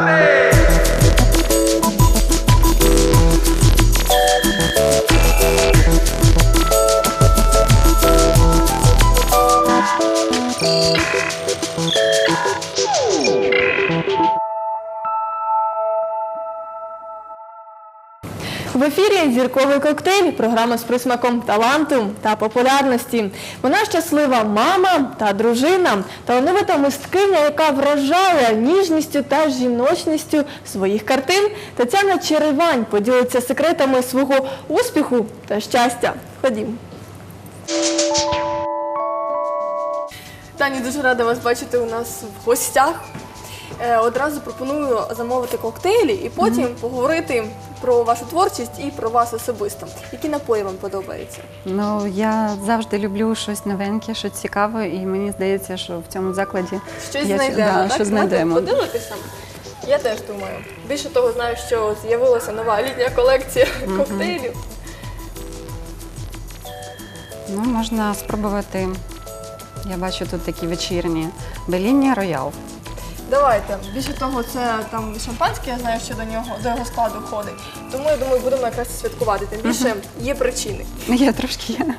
В ефірі зірковий коктейль, програма з присмаком таланту та популярності. Вона щаслива мама та дружина, талановита мисткиня, яка вражає ніжністю та жіночністю своїх картин. Тетяна Черевань поділиться секретами свого успіху та щастя. Ходім. Тані, дуже рада вас бачити у нас в гостях. Е, Одразу пропоную замовити коктейлі і потім поговорити про вашу творчість і про вас особисто. Які напої вам подобаються? Ну я завжди люблю щось новеньке, щось цікаве, і мені здається, що в цьому закладі Щось я- знайдемо, да, так? що знайдемо. Подивитися? Я теж думаю. Більше того, знаю, що з'явилася нова літня колекція коктейлів. Ну можна спробувати. Я бачу тут такі вечірні Белінні Роял. Давайте. Більше того, це там шампанське, я знаю, що до нього до його складу входить. Тому я думаю, будемо якраз святкувати. Тим більше є причини. Ну, Є трошки є.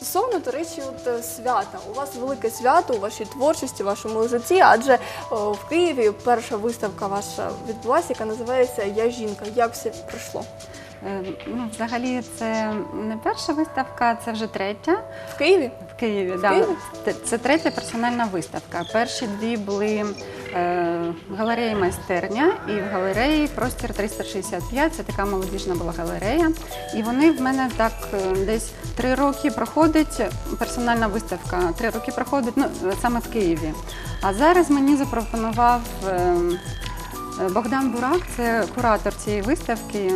Стосовно, до речі, от е, свята. У вас велике свято у вашій творчості, у вашому житті, адже о, в Києві перша виставка ваша відбулася, яка називається Я жінка. Як все пройшло? Е, Ну, взагалі, це не перша виставка, це вже третя. В Києві? В Києві, В да. Києві? Це третя персональна виставка. Перші дві були е, в галереї майстерня і в галереї Простір 365. Це така молодіжна була галерея. І вони в мене так е, десь три роки проходить персональна виставка. Три роки проходить ну, саме в Києві. А зараз мені запропонував. Богдан Бурак, це куратор цієї виставки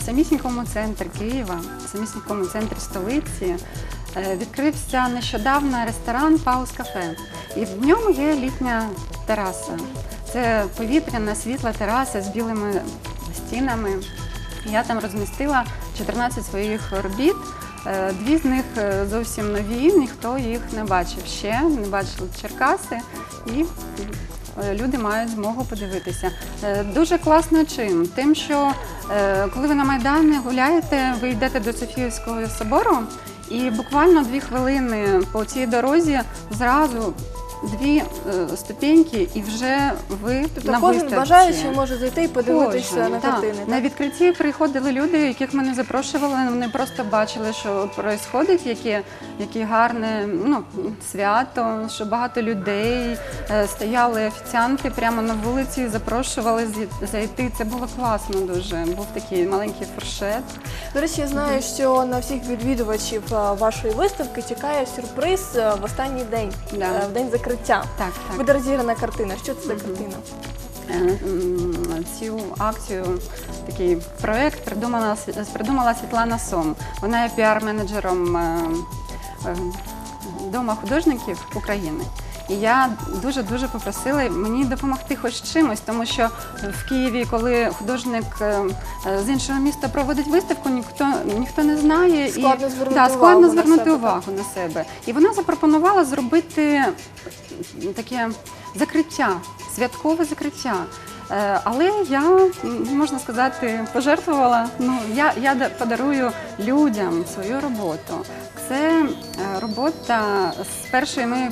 в самісінькому центрі Києва, в самісінькому центрі столиці. е, Відкрився нещодавно ресторан Паус Кафе. І в ньому є літня тераса. Це повітряна світла тераса з білими стінами. Я там розмістила 14 своїх робіт. Е, Дві з них е, зовсім нові, ніхто їх не бачив ще, не бачили Черкаси. І люди мають змогу подивитися. Е, Дуже класно чим? Тим, що е, коли ви на Майдані гуляєте, ви йдете до Софіївського собору, і буквально дві хвилини по цій дорозі зразу дві е, ступеньки, і вже ви Тобто на кожен виставці. бажаючий може зайти і подивитися Кожен, на так. картини. На Так? відкритті приходили люди, яких ми не запрошували. Вони просто бачили, що відбувається, яке, яке гарне ну, свято, що багато людей е, стояли офіціанти прямо на вулиці, запрошували зі- зайти. Це було класно дуже. Був такий маленький фуршет. До речі, я знаю, що на всіх відвідувачів е, вашої виставки чекає сюрприз е, в останній день, Да. е, в день закриття. Так, так. Буде розіграна картина. Що це за картина? Е, Цю акцію, такий проект придумала, придумала Світлана Сом. Вона є піар-менеджером е, е, Дома художників України. І я дуже дуже попросила мені допомогти хоч чимось, тому що в Києві, коли художник е, з іншого міста проводить виставку, ніхто ніхто не знає Складно і звернути да, увагу складно на звернути себе, увагу на себе. І вона запропонувала зробити таке закриття, святкове закриття. Е, Але я, можна сказати, пожертвувала. Ну, я, я подарую людям свою роботу. Це е, робота з першої моєї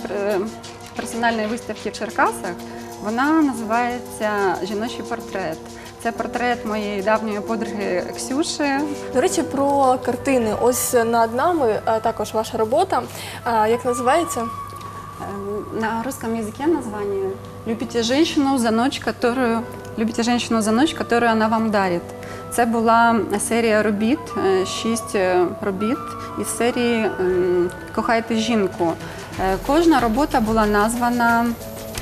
персональної виставки в Черкасах. Вона називається Жіночий портрет. Це портрет моєї давньої подруги Ксюші. До речі, про картини. Ось над нами е, також ваша робота. Е, Як називається? Э, На русском языке название «Любите женщину за ночь, которую любите женщину за ночь, которую она вам дарит». Це була серія робіт, е, шість е, робіт із серії ем, Кохайте жінку. Е, Кожна робота була названа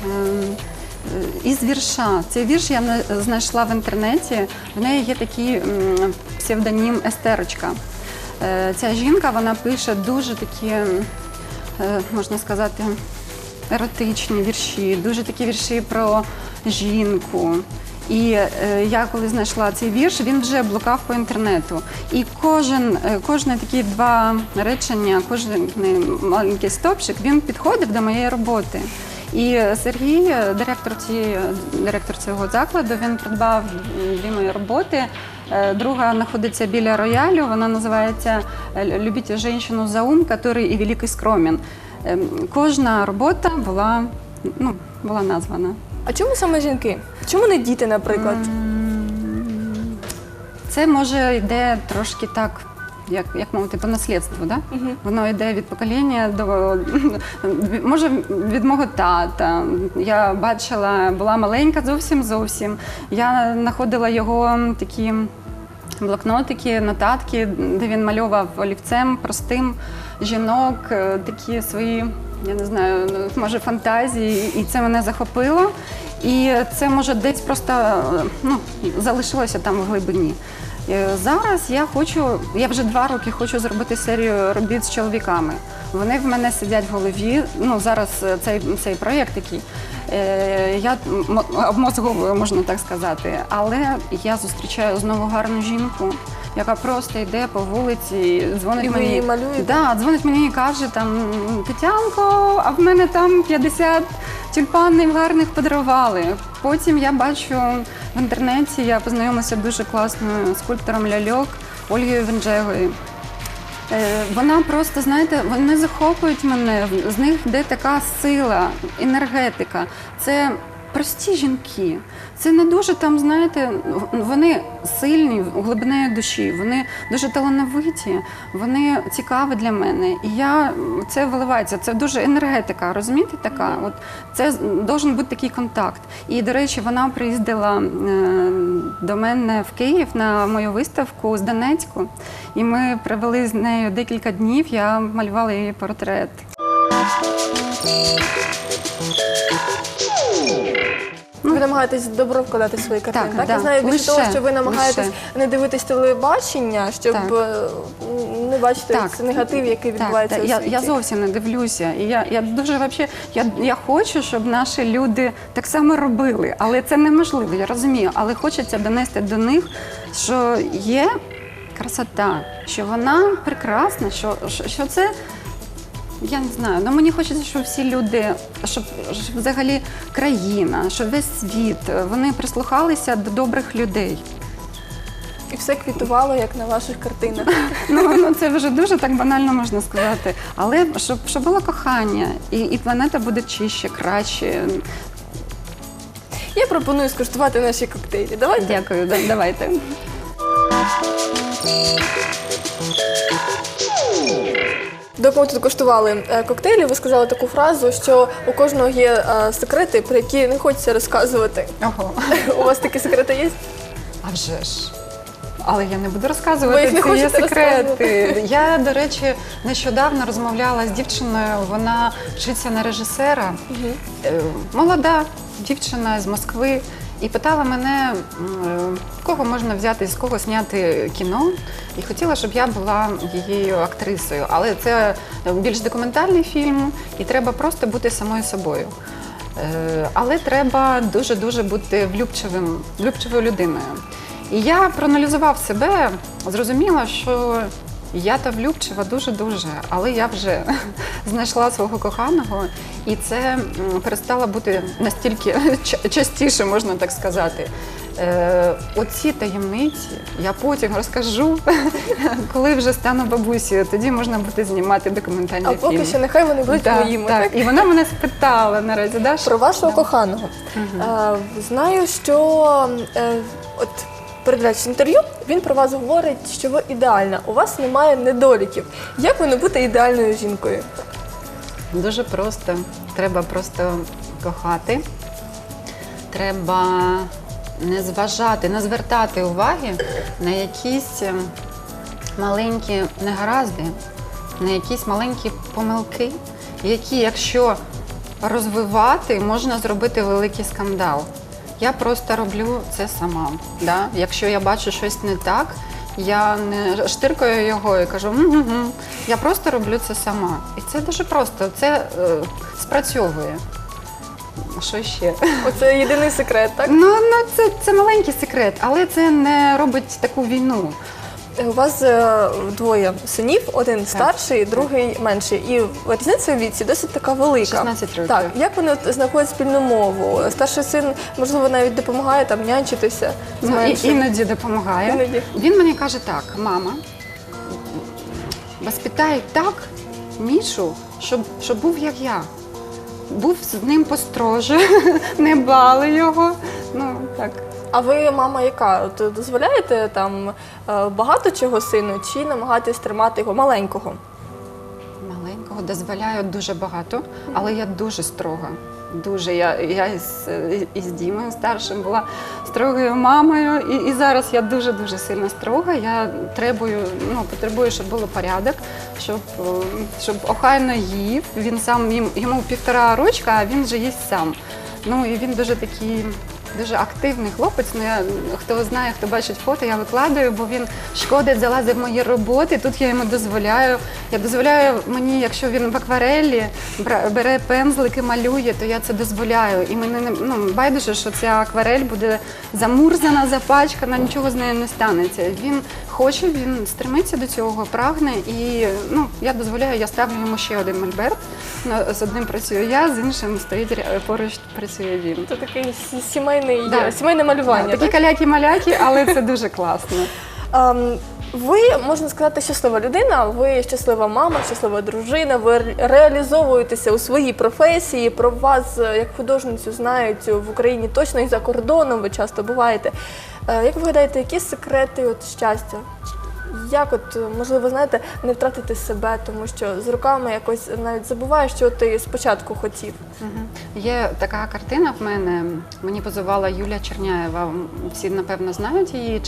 ем, із вірша. Цей вірш я на- знайшла в інтернеті. В неї є такий псевдонім Естерочка. Ця жінка вона пише дуже такі можна сказати, еротичні вірші, дуже такі вірші про жінку. І е, я коли знайшла цей вірш, він вже блукав по інтернету. І кожен, е, кожне такі два речення, кожен маленький стопчик, він підходив до моєї роботи. І Сергій, е, директор, цієї, директор цього закладу, він придбав дві мої роботи. Друга знаходиться біля роялю. Вона називається Любіть жінку за ум, який і великий скромен. Ем, Кожна робота була, ну, була названа. А чому саме жінки? Чому не діти, наприклад? Це може йде трошки так. Як, як мовити, по наслідству, да? воно йде від покоління до може від мого тата. Я бачила, була маленька зовсім зовсім. Я знаходила його такі блокнотики, нотатки, де він малював олівцем простим жінок, е, такі свої, я не знаю, ну, може фантазії, і це мене захопило. І це може десь просто е, ну, залишилося там в глибині. Е, Зараз я хочу, я вже два роки хочу зробити серію робіт з чоловіками. Вони в мене сидять в голові. Ну зараз е, цей, цей проєкт такий. Я обмозговую, можна так сказати. Але я зустрічаю знову гарну жінку, яка просто йде по вулиці, і дзвонить І ви мені. її малюєте? Да, дзвонить мені і каже там Тетянко, а в мене там 50 тюльпанів гарних подарували. Потім я бачу в інтернеті, я познайомилася дуже класною скульптором ляльок Ольгою Венджегою. Е, Вона просто, знаєте, вони захоплюють мене. З них йде така сила, енергетика. Це прості жінки. Це не дуже там, знаєте, вони сильні глибиною душі, вони дуже талановиті, вони цікаві для мене. І я це виливається. Це дуже енергетика, розумієте, така. От це должен бути такий контакт. І до речі, вона приїздила е, до мене в Київ на мою виставку з Донецьку, і ми провели з нею декілька днів. Я малювала її портрет. Ви намагаєтесь добро вкладати в свої картини. Так, Так, да. я знаю більше Лише, того, що ви намагаєтесь лише. не дивитись телебачення, щоб Так. е, не бачити Так. цей негатив, який відбувається так, у світі. я зовсім не дивлюся. І я, я дуже вообще, я, я хочу, щоб наші люди так само робили, але це неможливо, я розумію. Але хочеться донести до них, що є красота, що вона прекрасна, що це. Я не знаю, ну мені хочеться, щоб всі люди, щоб, щоб взагалі країна, щоб весь світ, вони прислухалися до добрих людей. І все квітувало, як на ваших картинах. Ну, ну це вже дуже так банально можна сказати. Але щоб, щоб було кохання, і, і планета буде чище, краще. Я пропоную скуштувати наші коктейлі. Давайте. Дякую, да- давайте. Доки ми тут коштували е, коктейлі, ви сказали таку фразу, що у кожного є е, секрети, про які не хочеться розказувати. Ого. У вас такі секрети є? А вже ж. Але я не буду розказувати їх не є секрети. Я, до речі, нещодавно розмовляла з дівчиною. Вона вчиться на режисера. Е, Молода дівчина з Москви. І питала мене, е, кого можна взяти, з кого зняти кіно. І хотіла, щоб я була її актрисою. Але це більш документальний фільм, і треба просто бути самою собою. Е, Але треба дуже-дуже бути влюбчивим, влюбчивою людиною. І я проаналізував себе, зрозуміла, що я та влюбчива дуже-дуже, але я вже знайшла свого коханого, і це перестало бути настільки частіше, можна так сказати. Е, оці таємниці я потім розкажу, коли вже стану бабусею. Тоді можна буде знімати документальний А поки фільм. що нехай вони будуть моїми. так. Так? І вона мене спитала наразі, да, Про вашого коханого. Е, знаю, що е, от передачі інтерв'ю він про вас говорить, що ви ідеальна. У вас немає недоліків. Як ви не бути ідеальною жінкою? Дуже просто. Треба просто кохати. Треба не зважати, не звертати уваги на якісь ем, маленькі негаразди, на якісь маленькі помилки, які, якщо розвивати, можна зробити великий скандал. Я просто роблю це сама. Да? Якщо я бачу щось не так, Я не штиркаю його і кажу, «М-м-м». я просто роблю це сама. І це дуже просто, це е, спрацьовує. Що ще? Оце єдиний секрет, так? Ну, ну це, це маленький секрет, але це не робить таку війну. У вас е, двоє синів, один старший, другий менший. І різниця у віці досить така велика. 16 років. Так, як вони от знаходять спільну мову? Старший син, можливо, навіть допомагає там нянчитися з Ну, і, меншим. іноді допомагає. Іноді. Він мені каже так, мама, воспитай так Мішу, щоб, щоб був як я. Був з ним построже, не бали його. Ну, так. А ви, мама, яка? От дозволяєте там е, багато чого сину, чи намагаєтесь тримати його маленького? Маленького дозволяю дуже багато, але я дуже строга. Дуже я, я із, із Дімою старшим була строгою мамою, і, і зараз я дуже дуже сильно строга. Я требую, ну потребую, щоб було порядок, щоб, е, щоб охайно їв. Він сам їм- йому півтора рочка, а він вже їсть сам. Ну і він дуже такий. Дуже активний хлопець. Ну я хто знає, хто бачить фото, я викладаю, бо він шкодить, залазить в мої роботи. Тут я йому дозволяю. Я дозволяю мені, якщо він в акварелі бере пензлики, малює, то я це дозволяю. І мені ну байдуже, що ця акварель буде замурзана, запачкана, нічого з нею не станеться. Він хоче, він стремиться до цього, прагне. І ну я дозволяю, я ставлю йому ще один мольберт. З одним працюю я, з іншим стоїть поруч працює він. Це такий сімейний, Да. сімейне малювання. Такі так? каляки-маляки, але це дуже класно. Ви можна сказати щаслива людина, ви щаслива мама, щаслива дружина. Ви реалізовуєтеся у своїй професії. Про вас е, як художницю знають в Україні точно і за кордоном. Ви часто буваєте. Е, Як ви гадаєте, які секрети от щастя? Як от е, можливо знаєте не втратити себе, тому що з руками якось навіть забуваєш, що ти спочатку хотів. Мгм. Є така картина в мене. Мені позувала Юлія Черняєва. Всі напевно знають її.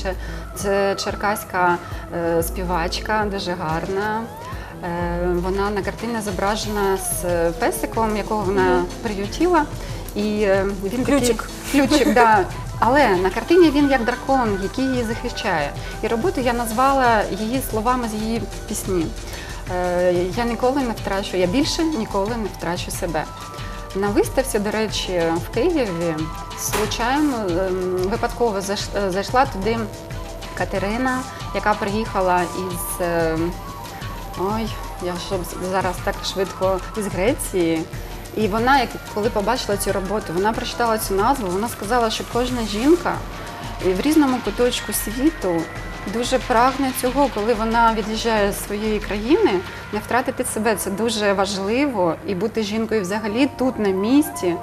Це черкаська е, співачка, дуже гарна. Е, Вона на картині зображена з песиком, якого вона приютіла. І е, він Ключик. такий ключик, да. Але на картині він як дракон, який її захищає. І роботу я назвала її словами з її пісні. Е, Я ніколи не втрачу, я більше ніколи не втрачу себе. На виставці, до речі, в Києві случайно ем, випадково зайш- зайшла туди Катерина, яка приїхала із. ем, Ой, я щоб зараз так швидко із Греції. І вона, коли побачила цю роботу, вона прочитала цю назву, вона сказала, що кожна жінка в різному куточку світу дуже прагне цього, коли вона від'їжджає з своєї країни, не втратити себе. Це дуже важливо і бути жінкою взагалі тут на місці,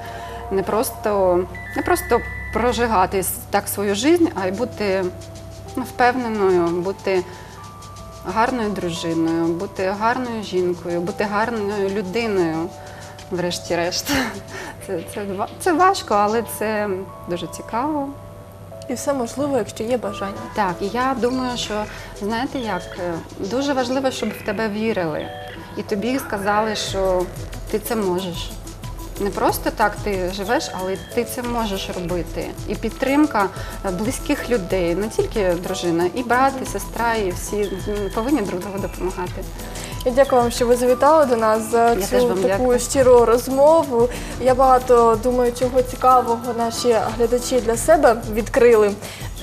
не просто, не просто прожигати так свою життя, а й бути ну, впевненою, бути гарною дружиною, бути гарною жінкою, бути гарною людиною, врешті-решт. Це, це, це важко, але це дуже цікаво. І все можливо, якщо є бажання. Так, і я думаю, що знаєте як, е, дуже важливо, щоб в тебе вірили. І тобі сказали, що ти це можеш. Не просто так ти живеш, але ти це можеш робити. І підтримка е, близьких людей, не тільки дружина, і брат, і сестра, і всі повинні друг другу допомагати. Я дякую вам, що ви завітали до нас за теж цю вам таку дякую. щиру розмову. Я багато думаю, чого цікавого наші глядачі для себе відкрили.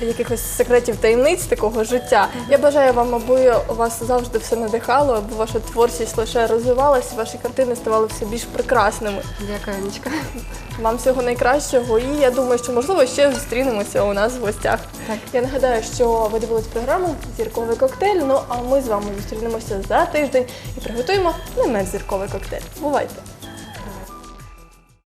Якихось секретів таємниць такого життя. Я бажаю вам, аби у вас завжди все надихало, аби ваша творчість лише розвивалася, ваші картини ставали все більш прекрасними. Дякую, Анечка. Вам всього найкращого, і я думаю, що можливо ще зустрінемося у нас в гостях. Так. Я нагадаю, що ви дивились програму Зірковий коктейль. Ну а ми з вами зустрінемося за тиждень і приготуємо не менш зірковий коктейль. Бувайте!